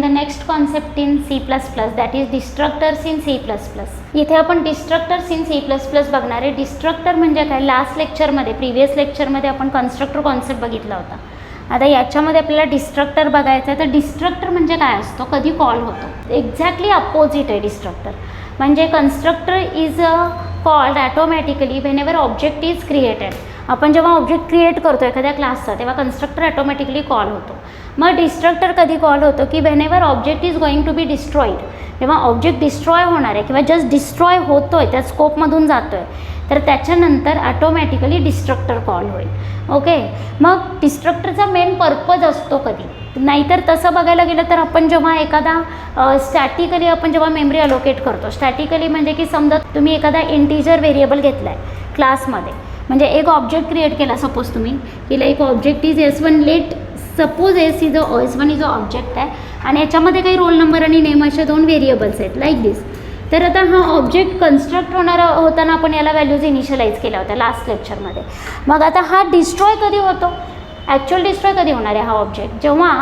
The next concept in C plus plus that is destructors in C plus plus इथे आपण destructors in C plus plus बघणार. आहे destructor म्हणजे काय? Last लेक्चरमध्ये प्रिव्हियस लेक्चरमध्ये आपण कन्स्ट्रक्टर कॉन्सेप्ट बघितला होता. आता याच्यामध्ये आपल्याला डिस्ट्रक्टर बघायचं आहे तर डिस्ट्रक्टर म्हणजे काय असतो? कधी कॉल होतो. एक्झॅक्टली अपोजिट आहे डिस्ट्रक्टर म्हणजे constructor is a called automatically whenever object is created आपण जेव्हा ऑब्जेक्ट क्रिएट करतो एखाद्या क्लासचा तेव्हा कन्स्ट्रक्टर ऑटोमॅटिकली कॉल होतो. मग डिस्ट्रक्टर कधी कॉल होतो की whenever object is going to be destroyed जेव्हा ऑब्जेक्ट डिस्ट्रॉय होणार आहे किंवा जस्ट डिस्ट्रॉय होतो आहे त्या स्कोपमधून जातो आहे तर त्याच्यानंतर ॲटोमॅटिकली डिस्ट्रक्टर कॉल होईल. ओके मग डिस्ट्रक्टरचा मेन पर्पज असतो कधी? नाहीतर तसं बघायला गेलं तर आपण जेव्हा एखादा स्टॅटिकली आपण जेव्हा मेमरी अलोकेट करतो स्टॅटिकली म्हणजे की समजा तुम्ही एखादा इंटिजर व्हेरिएबल घेतला आहे क्लासमध्ये म्हणजे एक ऑब्जेक्ट क्रिएट केला सपोज तुम्ही की like object is S one let suppose S is a S one is a object आहे आणि याच्यामध्ये काही रोल नंबर आणि नेम अशा दोन व्हेरिएबल्स आहेत लाईक दिस तर आता हा ऑब्जेक्ट कन्स्ट्रक्ट होणारा होताना आपण याला व्हॅल्यूज इनिशियलाइज केल्या होत्या लास्ट लेक्चरमध्ये मग आता हा डिस्ट्रॉय कधी होतो? ॲक्च्युअल डिस्ट्रॉय कधी होणार आहे हा ऑब्जेक्ट जेव्हा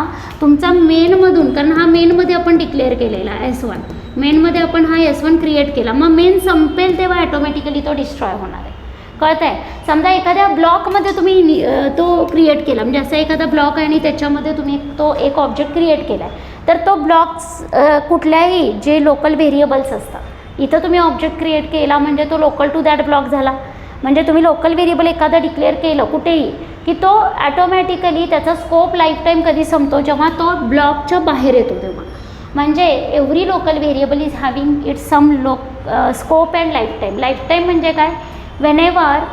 तुमचा मेनमधून कारण हा मेनमध्ये आपण डिक्लेअर केलेला एस वन मेनमध्ये आपण हा एस वन क्रिएट केला. मग मेन संपेल तेव्हा ॲटोमॅटिकली तो डिस्ट्रॉय होणार आहे. कळत आहे समजा एखाद्या ब्लॉकमध्ये तुम्ही तो क्रिएट केला. म्हणजे असा एखादा ब्लॉक आहे आणि त्याच्यामध्ये तुम्ही तो एक ऑब्जेक्ट क्रिएट केला आहे तर तो ब्लॉक्स कुठल्याही जे लोकल व्हेरिएबल्स असतात इथं तुम्ही ऑब्जेक्ट क्रिएट केला म्हणजे तो लोकल टू दॅट ब्लॉक झाला. म्हणजे तुम्ही लोकल व्हेरिएबल एखादा डिक्लेअर केलं कुठेही की तो ॲटोमॅटिकली त्याचा स्कोप लाईफटाईम कधी संपतो? जेव्हा तो ब्लॉकच्या बाहेर येतो तेव्हा. म्हणजे every local variable is having it some local scope and lifetime lifetime म्हणजे काय? वेनेवर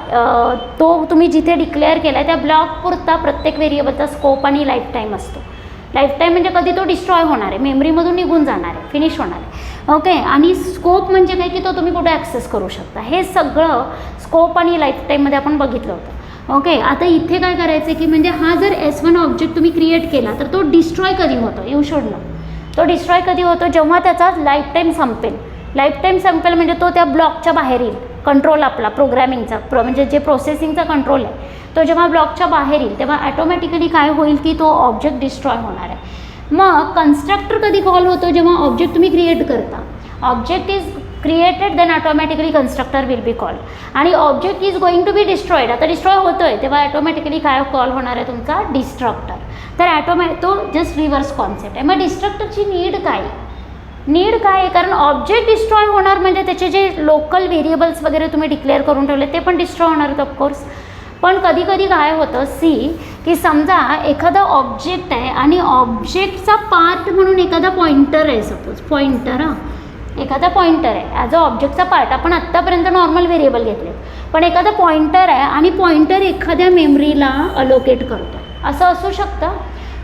तो तुम्ही जिथे डिक्लेअर केला आहे त्या ब्लॉकपुरता प्रत्येक व्हेरिएबलचा स्कोप आणि लाईफ टाईम असतो. लाईफ टाईम म्हणजे कधी तो डिस्ट्रॉय होणार आहे. मेमरीमधून निघून जाणार आहे. फिनिश होणार आहे. ओके आणि स्कोप म्हणजे काय? की तो तुम्ही कुठे ॲक्सेस करू शकता. हे सगळं स्कोप आणि लाईफ टाईममध्ये आपण बघितलं होतं. ओके आता इथे काय करायचं आहे की म्हणजे हा जर एस वन ऑब्जेक्ट तुम्ही क्रिएट केला तर तो डिस्ट्रॉय कधी होतो? यू शुड नो तो डिस्ट्रॉय कधी होतो? जेव्हा त्याचा लाईफ टाईम संपेल. लाईफ टाईम संपेल म्हणजे तो त्या ब्लॉकच्या बाहेर येईल. कंट्रोल आपला प्रोग्रॅमिंगचा प्रो म्हणजे जे प्रोसेसिंगचा कंट्रोल आहे तो जेव्हा ब्लॉकच्या बाहेर येईल तेव्हा ॲटोमॅटिकली काय होईल की तो ऑब्जेक्ट डिस्ट्रॉय होणार आहे. मग कन्स्ट्रक्टर कधी कॉल होतो? जेव्हा ऑब्जेक्ट तुम्ही क्रिएट करता. Object is created then automatically constructor will be call आणि object is going to be destroyed आता डिस्ट्रॉय होतो आहे तेव्हा ॲटोमॅटिकली काय कॉल होणार आहे तुमचा? डिस्ट्रक्टर तर ॲटोमॅ तो जस्ट रिव्हर्स कॉन्सेप्ट आहे. मग डिस्ट्रक्टरची नीड काय? नीड काय आहे? कारण ऑब्जेक्ट डिस्ट्रॉय होणार म्हणजे त्याचे जे लोकल व्हेरिएबल्स वगैरे तुम्ही डिक्लेअर करून ठेवले ते पण डिस्ट्रॉय होणार आहेत ऑफकोर्स पण कधी कधी काय होतं सी की समजा एखादा ऑब्जेक्ट आहे आणि ऑब्जेक्टचा पार्ट म्हणून एखादा पॉइंटर आहे सपोज पॉइंटर हां. एखादा पॉइंटर आहे. ॲज अ ऑब्जेक्टचा पार्ट आपण आत्तापर्यंत नॉर्मल व्हेरिएबल घेतले. पण एखादा पॉइंटर आहे आणि पॉइंटर एखाद्या मेमरीला अलोकेट करतो. असं असू शकतं.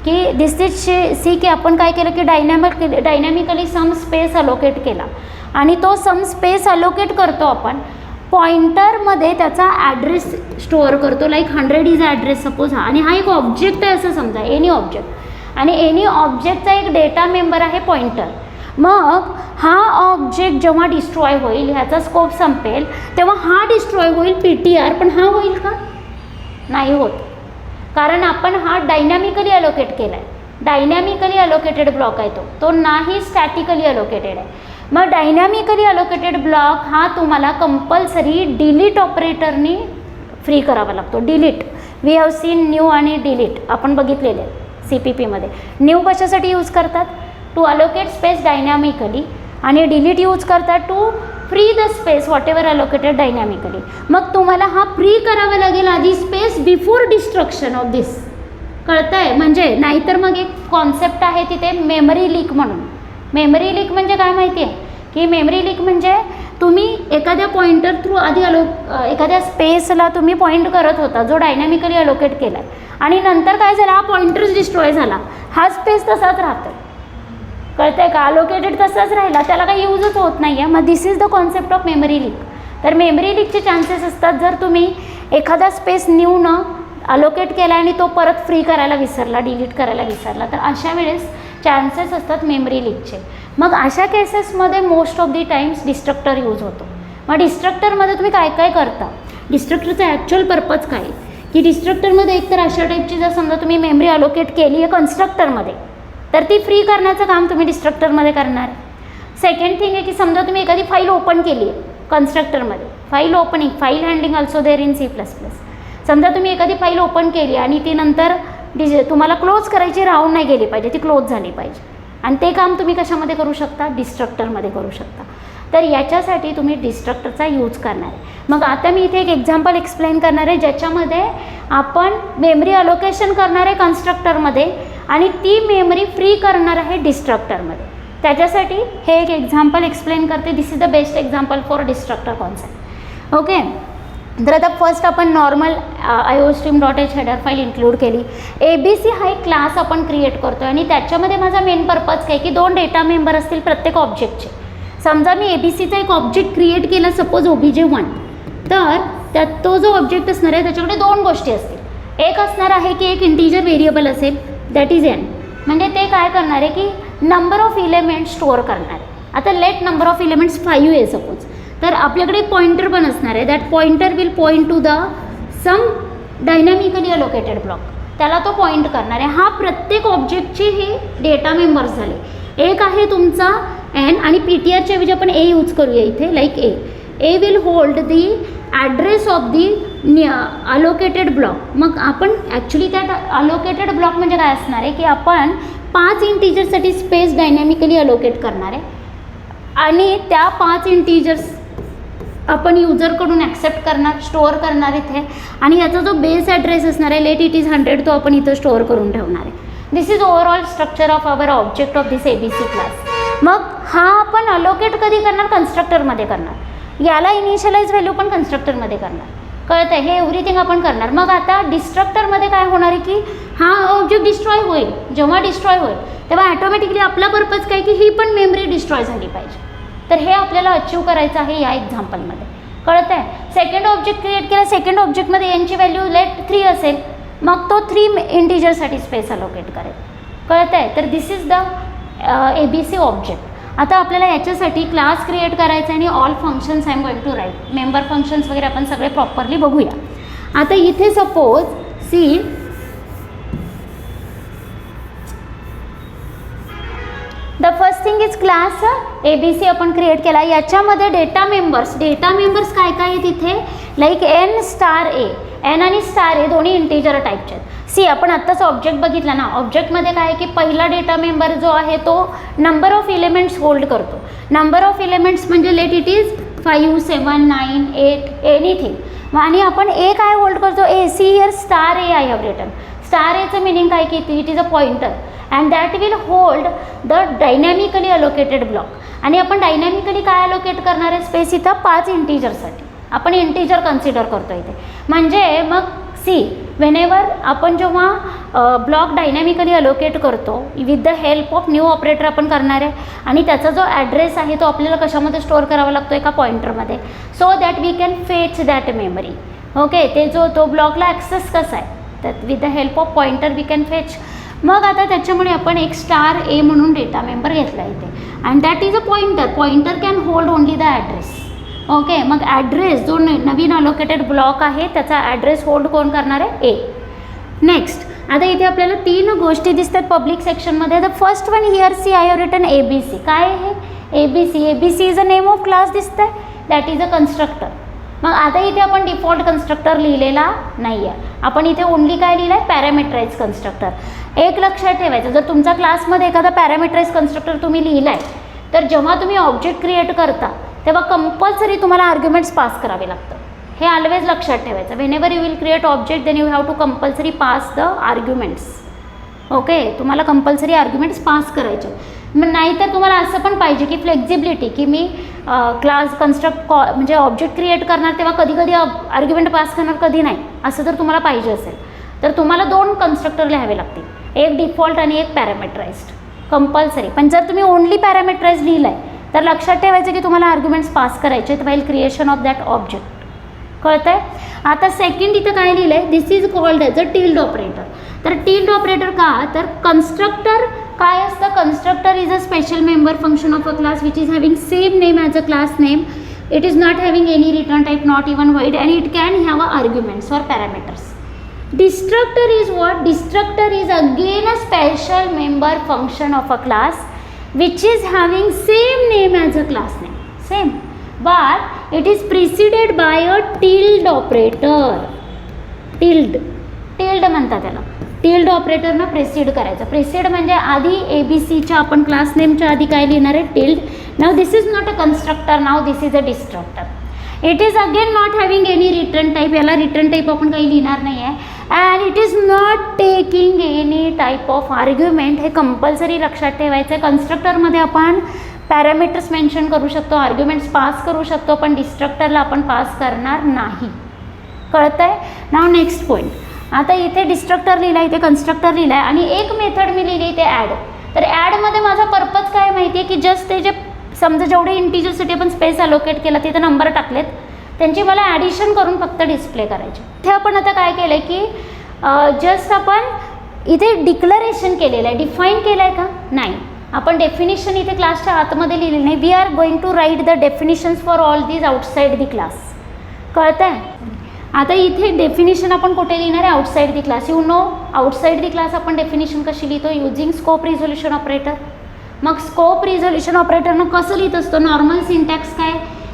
की दिस इज शे सी की आपण काय केलं की dynamic dynamically some space allocate केला. आणि तो सम स्पेस अलोकेट करतो आपण पॉइंटरमध्ये त्याचा ॲड्रेस स्टोअर करतो like hundred is address suppose हा. आणि हा एक ऑब्जेक्ट आहे असं समजा एनी ऑब्जेक्ट आणि एनी ऑब्जेक्टचा एक डेटा मेंबर आहे पॉइंटर मग हा ऑब्जेक्ट जेव्हा डिस्ट्रॉय होईल ह्याचा स्कोप संपेल तेव्हा हा डिस्ट्रॉय होईल पी टी आर पण हा होईल का? नाही होत. कारण आपण हा डायनॅमिकली अलोकेट केला आहे डायनॅमिकली अलोकेटेड ब्लॉक आहे तो. तो नाही स्टॅटिकली अलोकेटेड आहे. मग डायनॅमिकली अलोकेटेड ब्लॉक हा तुम्हाला कंपल्सरी डिलीट ऑपरेटरनी फ्री करावा लागतो. Delete we have seen new आणि डिलीट आपण बघितलेले सी पी पीमध्ये न्यू कशासाठी यूज करतात? टू अलोकेट स्पेस डायनॅमिकली आणि डिलीट यूज करतात to free the space whatever allocated dynamically मग तुम्हाला हा फ्री करावा लागेल आधी space before destruction of this कळतं आहे म्हणजे नाहीतर मग एक कॉन्सेप्ट आहे तिथे मेमरी लीक म्हणून. मेमरी लीक म्हणजे काय माहिती आहे की मेमरी लीक म्हणजे तुम्ही एखाद्या पॉइंटर थ्रू आधी अलो एखाद्या स्पेसला तुम्ही पॉईंट करत होता जो डायनॅमिकली अलोकेट केला आहे आणि नंतर काय झालं? हा पॉइंटर्स डिस्ट्रॉय झाला. हा स्पेस तसाच राहतो कळतंय का? अलोकेटेड तसाच राहिला. त्याला काही यूजच होत नाही आहे मग this is the concept of memory leak तर मेमरी लीकचे चान्सेस असतात जर तुम्ही एखादा स्पेस न्यू न अलोकेट केला आणि तो परत फ्री करायला विसरला डिलीट करायला विसरला तर अशा वेळेस चान्सेस असतात मेमरी लीकचे मग अशा केसेसमध्ये most of the times destructor use होतो. मग डिस्ट्रक्टरमध्ये तुम्ही काय काय करता? डिस्ट्रक्टरचा ॲक्च्युअल पर्पज काय? की डिस्ट्रक्टरमध्ये एकतर अशा टाईपची जर समजा तुम्ही मेमरी अलोकेट केली आहे कन्स्ट्रक्टरमध्ये तर ती फ्री करण्याचं काम तुम्ही डिस्ट्रक्टरमध्ये करणार. सेकंड थिंग आहे की समजा तुम्ही एखादी फाईल ओपन केली आहे कन्स्ट्रक्टरमध्ये file opening file handling also there in C plus plus समजा तुम्ही एखादी फाईल ओपन केली आणि ती नंतर डिज तुम्हाला क्लोज करायची राहून नाही गेली पाहिजे ती क्लोज झाली पाहिजे. आणि ते काम तुम्ही कशामध्ये करू शकता? डिस्ट्रक्टरमध्ये करू शकता. तर याच्यासाठी तुम्ही डिस्ट्रक्टरचा यूज करणार आहे. मग आता मी इथे एक एक्झाम्पल एक्सप्लेन करणार आहे ज्याच्यामध्ये आपण मेमरी अलोकेशन करणार आहे कन्स्ट्रक्टरमध्ये आणि ती मेमरी फ्री करणार आहे डिस्ट्रक्टरमध्ये त्याच्यासाठी हे एक एक्झाम्पल एक्सप्लेन करते. This is the best example for destructor concept okay तर आता फर्स्ट आपण normal I O stream dot H header file include केली. ए बी सी हा एक क्लास आपण क्रिएट करतो आणि त्याच्यामध्ये माझा मेन पर्पज काय? की दोन डेटा मेंबर असतील प्रत्येक ऑब्जेक्टचे समजा मी ए बी सीचा एक ऑब्जेक्ट क्रिएट केला suppose O B J one तर त्यात तो जो ऑब्जेक्ट असणार आहे त्याच्याकडे दोन गोष्टी असतील. एक असणार आहे की एक इंटिजर व्हेरिएबल असेल. दॅट इज एन म्हणजे ते काय करणार आहे की नंबर ऑफ इलेमेंट स्टोअर करणार. आहे आता let number of elements five आहे सपोज तर आपल्याकडे एक पॉइंटर पण असणार आहे. That pointer will point to the some dynamically allocated block त्याला तो पॉईंट करणार आहे. हा प्रत्येक ऑब्जेक्टचे हे डेटा मेंबर्स झाले. एक आहे तुमचा एन आणि पी टी आरच्या ऐवजी आपण ए यूज करूया इथे like A A will hold the address of the allocated block मग आपण ॲक्च्युली त्यात अलोकेटेड ब्लॉक म्हणजे काय असणार आहे? की आपण पाच इंटिजरसाठी स्पेस डायनॅमिकली अलोकेट करणार आहे. आणि त्या पाच इंटिजर्स आपण युजरकडून ॲक्सेप्ट करणार स्टोअर करणार इथे. आणि याचा जो बेस ॲड्रेस असणार आहे लेट इट इज हंड्रेड तो आपण इथं स्टोअर करून ठेवणार आहे. This is overall structure of our object of this A B C class मग हा आपण अलोकेट कधी करणार? कन्स्ट्रक्टरमध्ये करणार. याला इनिशियलाइज व्हॅल्यू पण कन्स्ट्रक्टरमध्ये करणार. कळतं आहे हे एव्हरीथिंग आपण करणार. मग आता डिस्ट्रक्टरमध्ये काय होणार आहे की हा ऑब्जेक्ट डिस्ट्रॉय होईल जेव्हा डिस्ट्रॉय होईल तेव्हा ॲटोमॅटिकली आपला पर्पज काय की ही पण मेमरी डिस्ट्रॉय झाली पाहिजे. तर हे आपल्याला अचीव करायचं आहे या एक्झाम्पलमध्ये कळतं आहे सेकंड ऑब्जेक्ट क्रिएट केला सेकंड ऑब्जेक्टमध्ये यांची व्हॅल्यू लेट थ्री असेल मग तो थ्री इंटिजरसाठी स्पेस अलोकेट करेल. कळतं आहे तर this is the A B C object आता आपल्याला याच्यासाठी क्लास क्रिएट करायचा आणि all functions I'm going to write member functions वगैरे आपण सगळे प्रॉपरली बघूया. आता इथे suppose see the first thing is class A B C आपण क्रिएट केला. याच्यामध्ये डेटा मेंबर्स डेटा मेंबर्स काय काय आहेत इथे? Like N star A N आणि स्टार ए दोन्ही इंटिजर टाईपचे आहेत. सी आपण आत्ताच ऑब्जेक्ट बघितला ना ऑब्जेक्टमध्ये काय आहे की पहिला डेटा मेंबर जो आहे तो नंबर ऑफ इलेमेंट्स होल्ड करतो. नंबर ऑफ इलेमेंट्स म्हणजे let it is five seven nine eight anything आणि आपण ए काय होल्ड करतो? A see here star A I have written star एचं मिनिंग काय की it is a pointer and that will hold the dynamically allocated block आणि आपण dynamically काय अलोकेट करणार आहे? स्पेस इथं पाच इंटिजरसाठी आपण इंटिजर कन्सिडर करतो इथे. म्हणजे मग सी व्हेनेवर आपण जेव्हा ब्लॉक डायनॅमिकली अलोकेट करतो with the help of new operator आपण करणार आहे आणि त्याचा जो ॲड्रेस आहे तो आपल्याला कशामध्ये स्टोअर करावा लागतो? एका पॉईंटरमध्ये so that we can fetch that memory okay ते जो तो ब्लॉकला ॲक्सेस कसा आहे? तर with the help of pointer we can fetch मग आता त्याच्यामुळे आपण एक स्टार ए म्हणून डेटा मेंबर घेतला इथे. And that is a pointer pointer can hold only the address okay मग ॲड्रेस जो न नवीन अलोकेटेड ब्लॉक आहे त्याचा ॲड्रेस होल्ड कोण करणार आहे? ए नेक्स्ट आता इथे आपल्याला तीन गोष्टी दिसतात पब्लिक सेक्शनमध्ये the first one here see I written A B C काय आहे? A B C A B C is a name of class दिसतं आहे दॅट इज अ कन्स्ट्रक्टर मग आता इथे आपण डिफॉल्ट कन्स्ट्रक्टर लिहिलेला नाही आहे आपण इथे ओनली काय लिहिलं आहे पॅरामेट्राईज कन्स्ट्रक्टर एक लक्षात ठेवायचं जर तुमच्या क्लासमध्ये एखादा पॅरामेट्राईज कन्स्ट्रक्टर तुम्ही लिहिला आहे तर जेव्हा तुम्ही ऑब्जेक्ट क्रिएट करता तेव्हा कंपल्सरी तुम्हाला आर्ग्युमेंट्स पास करावे लागतं हे ऑलवेज लक्षात ठेवायचं. Whenever you will create object then you have to compulsory pass the arguments okay तुम्हाला कंपल्सरी आर्ग्युमेंट्स पास करायचे. मग नाहीतर तुम्हाला असं पण पाहिजे की फ्लेक्झिबिलिटी की मी क्लास कन्स्ट्रक्ट कॉ म्हणजे ऑब्जेक्ट क्रिएट करणार तेव्हा कधी कधी आर्ग्युमेंट पास करणार कधी नाही. असं जर तुम्हाला पाहिजे असेल. तर तुम्हाला दोन कन्स्ट्रक्टर लिहावे लागतील. एक डिफॉल्ट आणि एक पॅरामेट्राइज्ड कंपल्सरी पण जर तुम्ही ओनली पॅरामेट्राइज लिहिलं आहे तर लक्षात ठेवायचं की तुम्हाला आर्ग्युमेंट्स पास करायचे आहेत. While creation of that object कळतं आहे आता सेकंड इथं काय लिहिलं आहे this is called as a tilde operator तर टिल्ड ऑपरेटर का? तर कन्स्ट्रक्टर काय असतं? Constructor is a special member function of a class which is having same name as a class name it is not having any return type not even void and it can have a arguments or parameters destructor is what destructor is again a special member function of a class which is having same name as a class name. Same. But it is preceded by a tilde operator. Tilde. Tilde म्हणतात त्याला. Tilde ऑपरेटरनं प्रेसिड करायचं. प्रेसिड म्हणजे आधी A B सीच्या आपण class नेमच्या आधी काय लिहिणार आहे? Tilde now this is not a constructor now this is a destructor it is again not having any return type याला रिटर्न टाईप आपण काही लिहिणार नाही आहे and it is not taking any type of argument हे compulsory लक्षात ठेवायचं आहे कन्स्ट्रक्टरमध्ये आपण पॅरामीटर्स मेन्शन करू शकतो आर्ग्युमेंट्स पास करू शकतो पण डिस्ट्रक्टरला आपण पास करणार नाही. कळतं आहे नाव नेक्स्ट पॉईंट आता इथे डिस्ट्रक्टर लिहिला इथे कन्स्ट्रक्टर लिहिला आहे आणि एक मेथड मी लिहिली इथे ॲड तर ॲडमध्ये माझा पर्पज काय माहिती आहे की जस्ट ते जे समजा जेवढे इंटिजरसाठी आपण स्पेस अलोकेट केला तिथे नंबर टाकलेत. त्यांची मला ॲडिशन करून फक्त डिस्प्ले करायची. इथे आपण आता काय केलं आहे की जस्ट आपण इथे डिक्लरेशन केलेलं आहे. डिफाईन केलं आहे का? नाही. आपण डेफिनेशन इथे क्लासच्या आतमध्ये लिहिलेलं नाही. We are going to write the definitions for all these outside the class कळतं आहे आता इथे डेफिनेशन आपण कुठे लिहिणार आहे? Outside the class you know outside the class आपण डेफिनेशन कशी लिहितो? युझिंग स्कोप रिझोल्युशन ऑपरेटर मग स्कोप रिझोल्युशन ऑपरेटरनं कसं लिहित असतो? नॉर्मल सिंटॅक्स काय?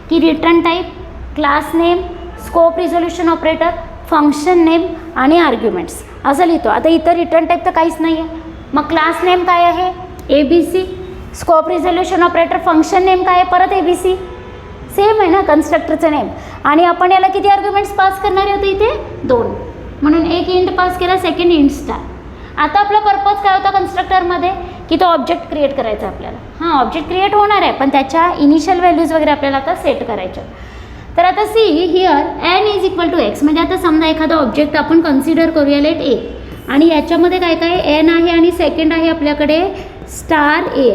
की return type class name scope resolution operator function name आणि आर्ग्युमेंट्स. असं लिहितो. आता इथं रिटर्न टाईप तर काहीच नाही आहे मग क्लास नेम काय आहे? A B C scope resolution operator function name काय आहे? परत ए बी सी सेम आहे ना कन्स्ट्रक्टरचं नेम. आणि आपण याला किती आर्ग्युमेंट्स पास करणार होते इथे? दोन. म्हणून एक इंट पास केला सेकंड इंट स्टार आता आपला पर्पज काय होता कन्स्ट्रक्टरमध्ये की तो ऑब्जेक्ट क्रिएट करायचा आपल्याला. हां ऑब्जेक्ट क्रिएट होणार आहे पण त्याच्या इनिशियल व्हॅल्यूज वगैरे आपल्याला आता सेट करायच्या तर आता see here n is equal to x म्हणजे आता समजा एखादा ऑब्जेक्ट आपण कन्सिडर करूया लेट ए आणि याच्यामध्ये काय काय? एन आहे आणि सेकंड आहे आपल्याकडे स्टार ए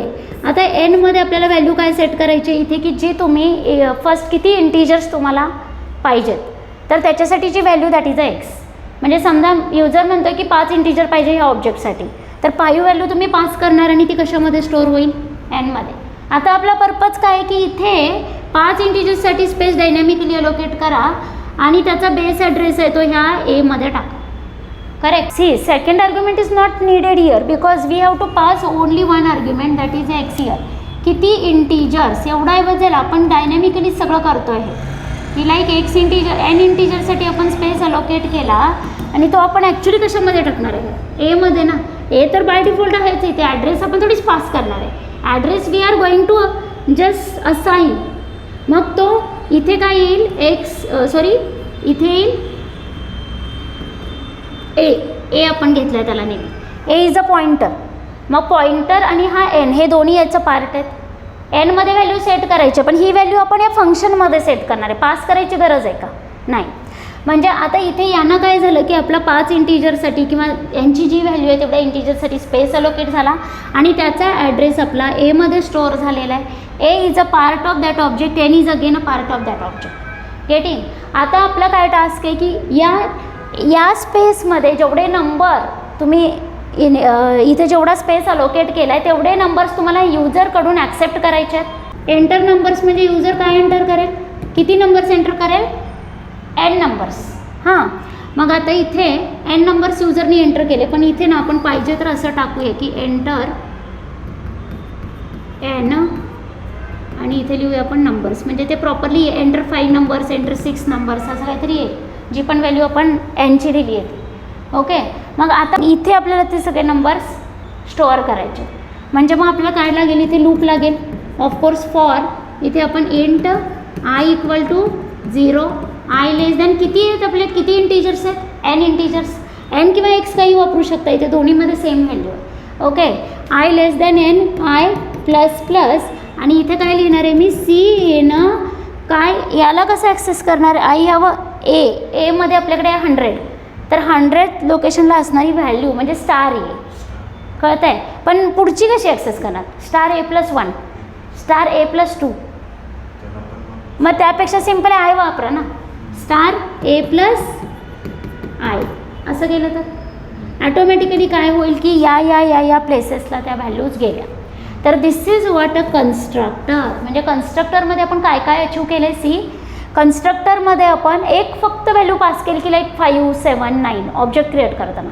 आता एनमध्ये आपल्याला व्हॅल्यू काय सेट करायची? इथे की जे तुम्ही फर्स्ट किती इंटिजर्स तुम्हाला पाहिजेत. तर त्याच्यासाठी जी value that is a x म्हणजे समजा युजर म्हणतो की पाच इंटिजर पाहिजे ह्या ऑब्जेक्टसाठी तर फाईव्ह व्हॅल्यू तुम्ही पास करणार आणि ती कशामध्ये स्टोअर होईल? एनमध्ये आता आपला पर्पज काय आहे की इथे पाच इंटिजर्ससाठी स्पेस डायनॅमिकली अलोकेट करा आणि त्याचा बेस ॲड्रेस आहे तो ह्या एमध्ये टाका. Correct see second argument is not needed here because we have to pass only one argument that is x here किती इंटिजर्स एवढा ऐवजेल आपण डायनॅमिकली सगळं करतो आहे की लाईक एक्स इंटिजर एन इंटिजरसाठी आपण स्पेस अलोकेट केला आणि तो आपण ॲक्च्युली कशामध्ये टाकणार आहे? एमध्ये ना. ए तर बाय डिफॉल्ट आहेच इथे. ॲड्रेस आपण थोडीच पास करणार आहे. Address we are going to just assign मग तो इथे काय येईल? एक्स सॉरी इथे येईल. ए ए आपण घेतलं आहे त्याला नेहमी. ए इज अ पॉइंटर मग पॉइंटर आणि हा एन हे दोन्ही याचं पार्ट आहेत. एनमध्ये व्हॅल्यू सेट करायची पण ही व्हॅल्यू आपण या फंक्शनमध्ये सेट करणार आहे. पास करायची गरज आहे का? नाही. म्हणजे आता इथे यानं काय झालं की आपला पाच इंटिजरसाठी किंवा यांची जी व्हॅल्यू आहे तेवढ्या इंटिजरसाठी स्पेस अलोकेट झाला. आणि त्याचा ॲड्रेस आपला एमध्ये स्टोअर झालेला आहे. A is a part of that object n is again a part of that object getting आता आपला काय टास्क आहे की या या स्पेसमध्ये जेवढे नंबर तुम्ही इन इथे जेवढा स्पेस अलोकेट केला आहे तेवढे नंबर्स तुम्हाला युजरकडून ॲक्सेप्ट करायचे आहेत. एंटर नंबर्स म्हणजे युजर काय एंटर करेल? किती नंबर्स एंटर करेल? एन नंबर्स हां. मग आता इथे एन नंबर्स युजरनी एंटर केले. पण इथे ना आपण पाहिजे तर असं टाकूया की एंटर एन आणि इथे लिहूया आपण नंबर्स म्हणजे ते properly enter five numbers enter six numbers असं काहीतरी आहे. जी पण व्हॅल्यू आपण एनची दिली आहे. ओके मग आता इथे आपल्याला ते सगळे नंबर्स स्टोअर करायचे. म्हणजे मग आपल्याला काय लागेल? इथे लूप लागेल. ऑफकोर्स फॉर इथे आपण int i equal to zero i less than किती आहेत आपले? किती इंटिजर्स आहेत? एन इंटिजर्स एन किंवा एक्स काही वापरू शकता इथे. दोन्हीमध्ये सेम व्हॅल्यू आहे. Okay i less than n i plus plus आणि इथे काय लिहिणार आहे मी? सी एनं काय? याला कसं ॲक्सेस करणार? आय हवं ए एमध्ये आपल्याकडे आहे हंड्रेड तर हंड्रेड लोकेशनला असणारी व्हॅल्यू म्हणजे स्टार ए कळत आहे पण पुढची कशी ॲक्सेस करणार? Star A plus one star A plus two मग त्यापेक्षा सिंपल आय वापरा ना. Star A plus i. असं केलं तर? ॲटोमॅटिकली काय होईल की या या या या प्लेसेसला त्या व्हॅल्यूज गेल्या. तर this is what a constructor म्हणजे कन्स्ट्रक्टरमध्ये आपण काय काय अचीव केलं? आहे सी कन्स्ट्रक्टरमध्ये आपण एक फक्त व्हॅल्यू पास केली की like five seven nine object create करताना.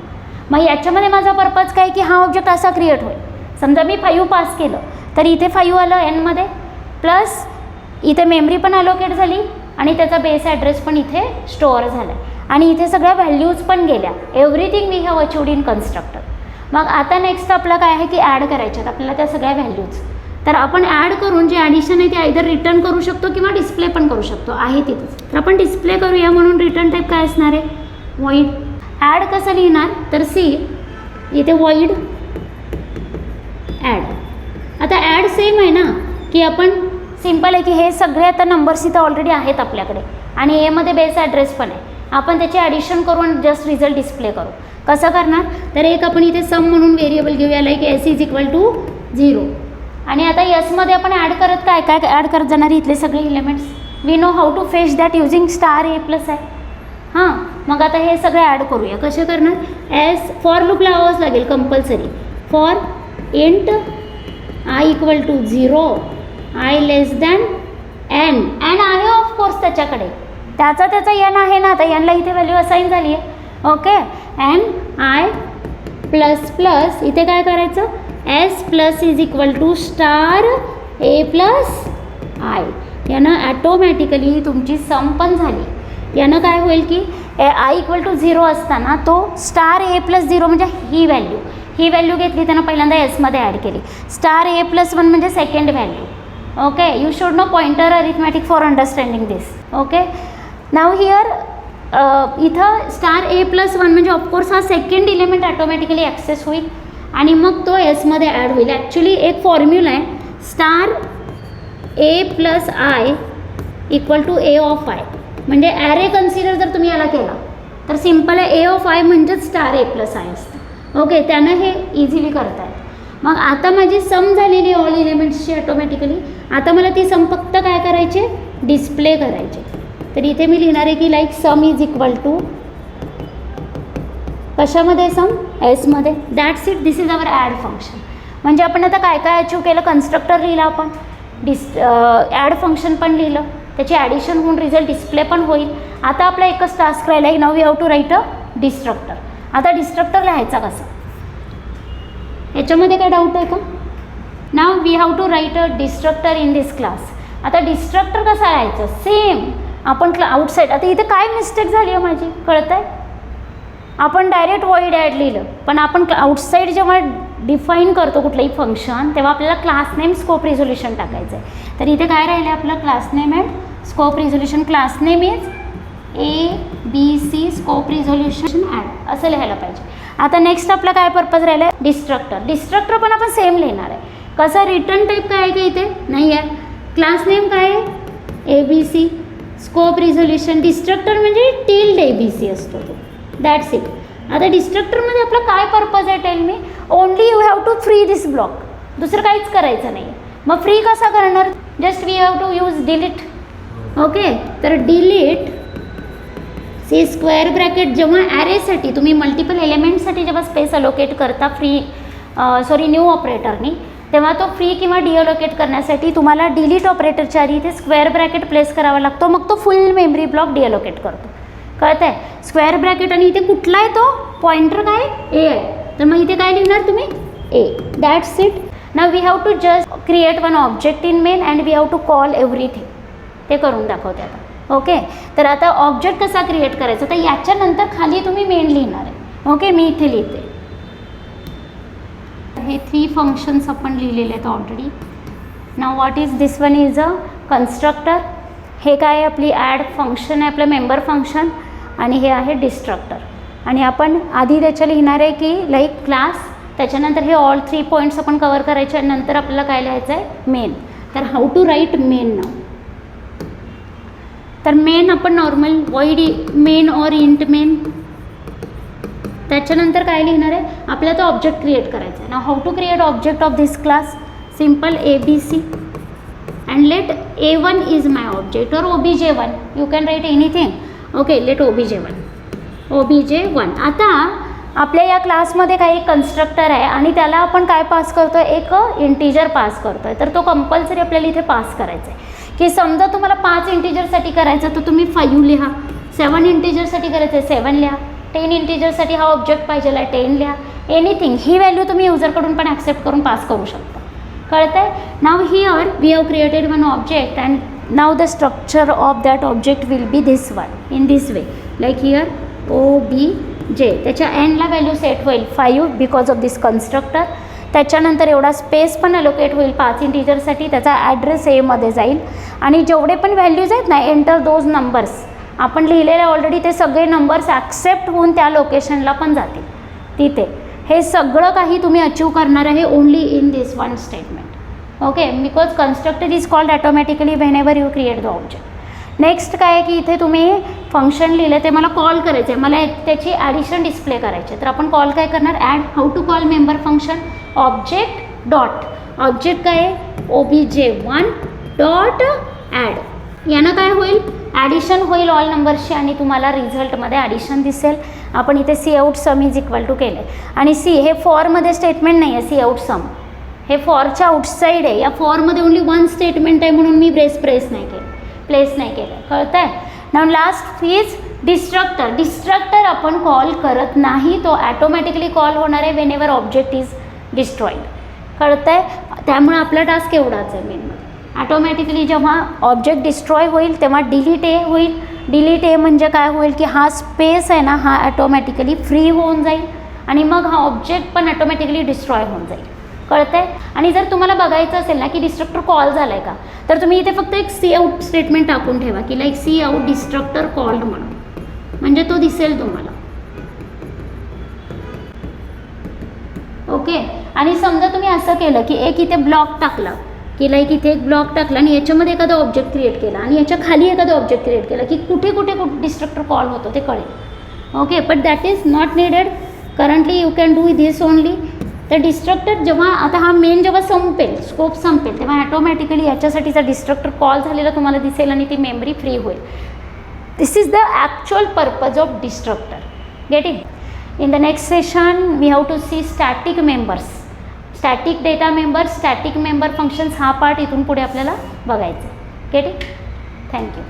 मग याच्यामध्ये माझा पर्पज काय की हा ऑब्जेक्ट असा क्रिएट होईल. समजा मी फाईव्ह पास केलं तर इथे फाईव्ह आलं एनमध्ये प्लस इथे मेमरी पण अलोकेट झाली. आणि त्याचा बेस ॲड्रेस पण इथे स्टोअर झाला आणि इथे सगळ्या व्हॅल्यूज पण गेल्या. Everything we have achieved in constructor मग आता नेक्स्ट आपलं काय आहे की ॲड करायच्यात आपल्याला त्या सगळ्या व्हॅल्यूज तर आपण ॲड करून जे ॲडिशन आहे ते आयदर रिटर्न करू शकतो किंवा डिस्प्ले पण करू शकतो. आहे तिथेच. तर आपण डिस्प्ले करूया म्हणून रिटर्न टाईप काय असणार आहे? वॉईड ॲड कसं लिहिणार? तर सी इथे वॉईड ॲड आता ॲड सेम आहे ना की आपण सिंपल आहे की हे सगळे आता नंबर्स इथं ऑलरेडी आहेत आपल्याकडे. आणि एमध्ये बेस ॲड्रेस पण आहे. आपण त्याचे ॲडिशन करून जस्ट रिझल्ट डिस्प्ले करू. कसं करणार? तर एक आपण इथे सम म्हणून व्हेरिएबल घेऊया like s is equal to zero आणि आता यसमध्ये आपण ॲड करत काय? काय ॲड करत जाणार इथले सगळे elements we know how to fetch that using star A plus आहे हां मग आता हे सगळे ॲड करूया. कसे करणार? एस फॉर लूप लावावंच लागेल compulsory for int i equal to zero i less than n n आहे ऑफकोर्स त्याच्याकडे. त्याचा त्याचा एन आहे ना आता एनला इथे व्हॅल्यू असाईन झाली आहे. Okay n i plus plus इथे काय करायचं? S plus is equal to star A plus i यानं ॲटोमॅटिकली तुमची सम पण झाली. यानं काय होईल की आय इक्वल टू झिरो असताना तो स्टार ए प्लस झिरो म्हणजे ही व्हॅल्यू ही व्हॅल्यू घेतली त्यानं पहिल्यांदा एसमध्ये ॲड केली. स्टार ए प्लस वन म्हणजे second value okay you should know pointer arithmetic for understanding this okay now here इथं स्टार ए प्लस वन म्हणजे ऑफकोर्स हा सेकंड इलेमेंट ऑटोमॅटिकली ॲक्सेस होईल. आणि मग तो एसमध्ये ॲड होईल. ॲक्च्युली एक फॉर्म्युला आहे. Star a plus i equal to a of i म्हणजे ॲरे कन्सिडर जर तुम्ही याला केला तर सिंपल आहे ए ऑफ आय म्हणजेच स्टार ए प्लस आय असतं. ओके त्यानं हे इझिली करतायत मग आता माझी सम झालेली ऑल इलिमेंट्सची ऑटोमॅटिकली आता मला ती सम फक्त काय करायचे? डिस्प्ले करायचे. तर इथे मी लिहिणार आहे की like sum is equal to कशामध्ये सम एसमध्ये that's it this is our add function म्हणजे आपण आता काय काय अचीव केलं? कन्स्ट्रक्टर लिहिलं आपण. डिस ॲड फंक्शन पण लिहिलं. त्याची ॲडिशन होऊन रिझल्ट डिस्प्ले पण होईल. आता आपला एकच टास्क राहिला आहे. Now we have to write a destructor आता डिस्ट्रक्टर लिहायचा कसा? याच्यामध्ये काय डाऊट आहे का? Now we have to write a destructor in this class आता डिस्ट्रक्टर कसा राहायचं सेम आपण क्ला आउटसाईड आता इथे काय मिस्टेक झाली आहे माझी? कळत आहे आपण डायरेक्ट वॉईड ॲड लिहिलं. पण आपण आउटसाईड जेव्हा डिफाईन करतो कुठलंही फंक्शन तेव्हा आपल्याला क्लास नेम स्कोप रिझोल्युशन टाकायचं आहे तर इथे काय राहिलं आहे आपलं? Class name and scope resolution class name is A B C scope resolution add असं लिहायला पाहिजे. आता नेक्स्ट आपला काय पर्पज राहिलं आहे डिस्ट्रक्टर डिस्ट्रक्टर पण आपण सेम लिहिणार आहे. कसं रिटर्न टाईप काय आहे का इथे? नाही आहे. क्लास नेम काय आहे? A B C scope resolution destructor म्हणजे टिल्ड ए बी सी असतो तो. दॅट्स इट आता डिस्ट्रक्टरमध्ये आपला काय पर्पज आहे tell me only you have to free this block दुसरं काहीच करायचं नाही. मग फ्री कसा करणार? Just we have to use delete okay तर डिलीट सी स्क्वेअर ब्रॅकेट जेव्हा ॲरेसाठी तुम्ही मल्टिपल एलिमेंटसाठी जेव्हा स्पेस अलोकेट करता फ्री सॉरी न्यू ऑपरेटरनी तेव्हा तो फ्री किंवा डिअलोकेट करण्यासाठी तुम्हाला डिलीट ऑपरेटरच्या आधी इथे स्क्वेअर ब्रॅकेट प्लेस करावा लागतो. मग तो फुल मेमरी ब्लॉक डिअलोकेट करतो. कळत आहे स्क्वेअर ब्रॅकेट आणि इथे कुठला आहे तो? पॉइंटर काय? ए आहे. तर मग इथे काय लिहिणार तुम्ही? ए दॅट्स इट ना we have to just create one object in main and we have to call everything ते करून दाखवते आता. ओके? तर आता ऑब्जेक्ट कसा क्रिएट करायचा? तर याच्यानंतर खाली तुम्ही मेन लिहिणार आहे. ओके? मी इथे लिहिते. हे थ्री फंक्शन्स आपण लिहिलेले आहेत already now what is this one is a constructor हे काय आहे? आपली ॲड फंक्शन आहे आपलं मेंबर फंक्शन आणि हे आहे डिस्ट्रक्टर आणि आपण आधी त्याच्या लिहिणार आहे की लाईक क्लास त्याच्यानंतर हे ऑल थ्री पॉईंट्स आपण कवर करायचे आणि नंतर आपल्याला काय लिहायचं आहे मेन तर how to write main now तर मेन आपण normal void main or int main त्याच्यानंतर काय लिहिणार आहे? आपल्याला तो ऑब्जेक्ट क्रिएट करायचा आहे. ना how to create object of this class simple A B C and let A one is my object or O B J one you can write anything okay let O B J one O B J one आता आपल्या या क्लासमध्ये काही constructor आहे आणि त्याला आपण काय पास करतो आहे एक इंटिजर पास करतो आहे तर तो कंपल्सरी आपल्याला इथे पास करायचा आहे. की समजा तुम्हाला पाच इंटिजरसाठी करायचं तर तुम्ही फाईव्ह लिहा. सेवन इंटिजरसाठी करायचं आहे सेवन लिहा. टेन इंटिजरसाठी हा ऑब्जेक्ट पाहिजे आहे टेन लिहा. एनिथिंग ही व्हॅल्यू तुम्ही युजरकडून पण ॲक्सेप्ट करून पास करू शकता. कळतं आहे now here we have created one object and now the structure of that object will be this one in this way like here O B J त्याच्या एंडला व्हॅल्यू सेट होईल five because of this constructor त्याच्यानंतर एवढा space पण allocate होईल पाच इंटिजरसाठी त्याचा address एमध्ये जाईल. आणि जेवढे पण व्हॅल्यूज आहेत ना एंटर दोज नंबर्स आपण लिहिलेले ऑलरेडी ते सगळे नंबर्स ॲक्सेप्ट होऊन त्या लोकेशनला पण जातील. तिथे. हे सगळं काही तुम्ही अचीव करणार आहे only in this one statement okay because constructed is called automatically whenever you create the object next काय आहे की इथे तुम्ही फंक्शन लिहिलं ते मला कॉल करायचं आहे. मला त्याची ॲडिशन डिस्प्ले करायची आहे. तर आपण कॉल काय करणार? Add how to call member function object dot object काय आहे? ओ B J one dot add यानं काय होईल? ॲडिशन होईल ऑल नंबर्सची आणि तुम्हाला रिझल्टमध्ये ॲडिशन दिसेल. आपण इथे c out sum is equal to केले आणि सी हे फॉरमध्ये स्टेटमेंट नाही आहे सी आउट सम हे फॉरच्या आउटसाईड आहे. या फॉरमध्ये ओनली वन स्टेटमेंट आहे म्हणून मी ब्रेस प्रेस नाही केलं. प्लेस नाही केलं. कळतं आहे ना लास्ट फीज डिस्ट्रक्टर डिस्ट्रक्टर आपण कॉल करत नाही. तो ॲटोमॅटिकली कॉल होणार आहे whenever object is destroyed कळतं आहे त्यामुळे आपला टास्क एवढाच आहे मेनमध्ये ॲटोमॅटिकली जेव्हा ऑब्जेक्ट डिस्ट्रॉय होईल तेव्हा डिलीट ए होईल. डिलीट ए म्हणजे काय होईल की हा स्पेस आहे ना हा ॲटोमॅटिकली फ्री होऊन जाईल. आणि मग हा ऑब्जेक्ट पण ॲटोमॅटिकली डिस्ट्रॉय होऊन जाईल. कळतंय? आणि जर तुम्हाला बघायचं असेल ना की डिस्ट्रक्टर कॉल झाला आहे का तर तुम्ही इथे फक्त एक सी आउट स्टेटमेंट टाकून ठेवा की like c out destructor called म्हणून. म्हणजे तो दिसेल तुम्हाला. ओके आणि समजा तुम्ही असं केलं की एक इथे ब्लॉक टाकला की लाईक इथे एक ब्लॉक टाकला आणि याच्यामध्ये एखादा ऑब्जेक्ट क्रिएट केला आणि याच्या खाली एखादा ऑब्जेक्ट क्रिएट केला की कुठे कुठे कुठे डिस्ट्रक्टर कॉल होतो ते कळेल. Okay but that is not needed currently you can do this only तर डिस्ट्रक्टर जेव्हा आता हा मेन जेव्हा संपेल स्कोप संपेल तेव्हा ॲटोमॅटिकली याच्यासाठीचा डिस्ट्रक्टर कॉल झालेला तुम्हाला दिसेल आणि ती मेमरी फ्री होईल. This is the actual purpose of destructor getting in the next session we have to see static members static data member static member functions हा पार्ट इथून पुढे आपल्याला बघायचा गेट थँक्यू